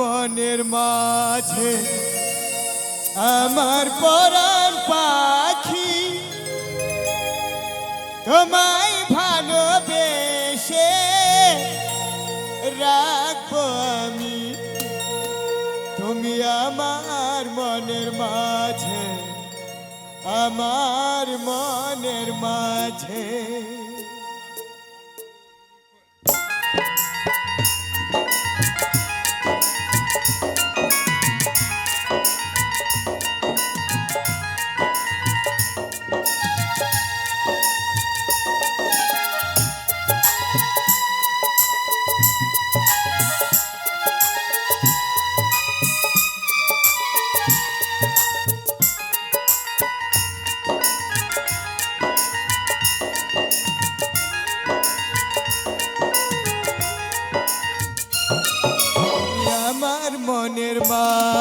মনের মাঝে আমার পরাণ পাখি, তোমায় ভালোবেসে রাখব আমি। তুমি আমার মনের মাঝে, আমার মনের মাঝে।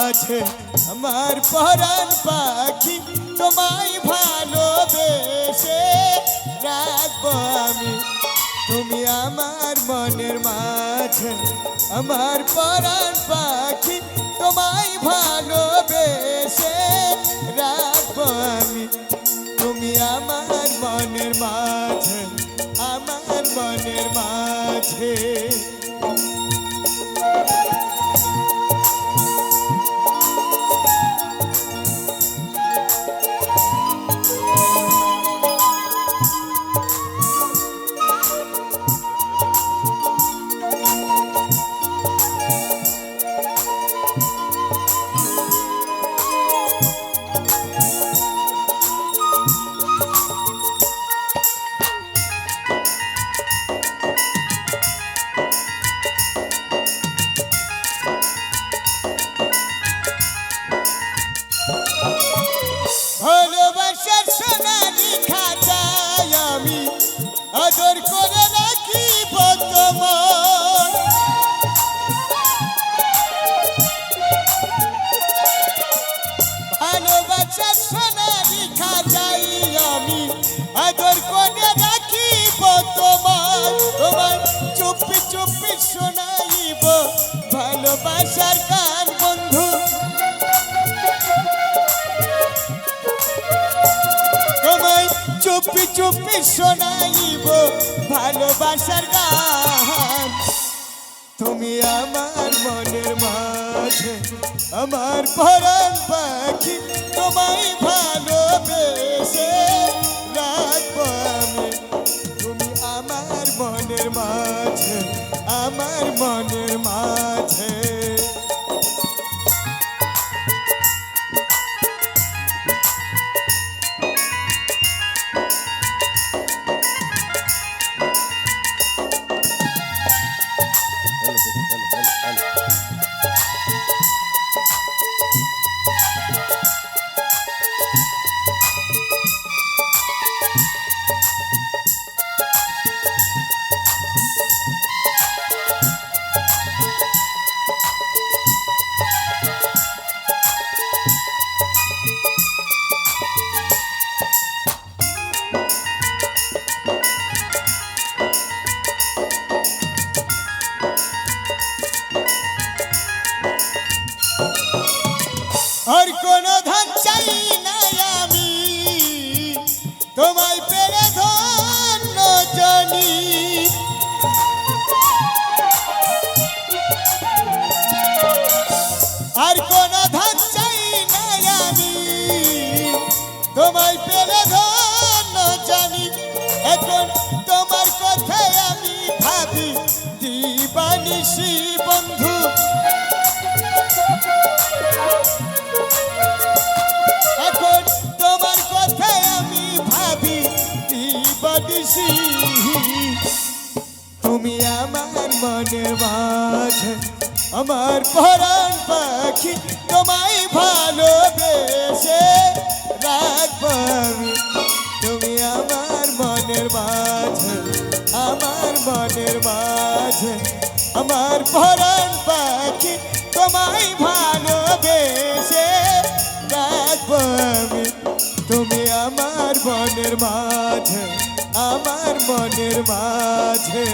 মাঝে আমার পরাণ পাখি, তোমায় ভালোবেসে রাখব আমি। তুমি আমার মনের মাঝে, আমার পরাণ পাখি, তোমায় চুপি শোনাইব ভালোবাসার গান। তুমি আমার মনের মাঝে, আমার পরাণ পাখি, তোমায় ভালোবেসে রাখব আমি। তুমি আমার মনের মাঝে, আমার মনের মাঝে। ধান চাই না আমি তোমায় ধন্য জানি। আর কোন ধান চাই না আমি তোমায় পেরে ধন্য জানি। এখন তোমার কথায় আমি ভাবি দিবানিসি বন্ধু। আমার মনের মাঝে, আমার পরাণ পাখি তোমায় ভালোবেসে রাখব তুমি আমার মনের মাঝে, আমার মনের মাঝে, আমার পরাণ পাখি তোমায় ভালোবেসে রাখব তুমি আমার মনের মাঝে আমার মনের মাঝে।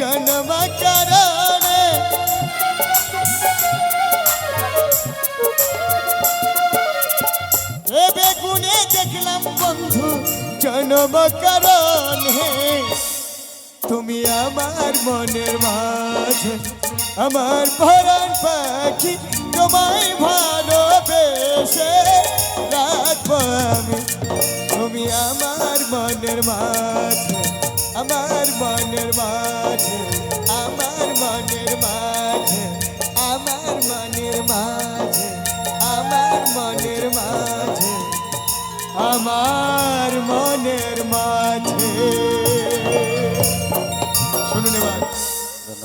জন্ম কারণে এ বেগুনে দেখলাম বন্ধু, জন্ম তুমি আমার মনের মাঝে, আমার পরাণ পাখি, তোমায় ভালোবেসে রাখব আমি। তুমি আমার মনের মাঝে আমার মনের মাঝে, আমার মনের মাঝে, আমার মনের মাঝে, আমার মনের মাঝে, আমার মনের মাঝে।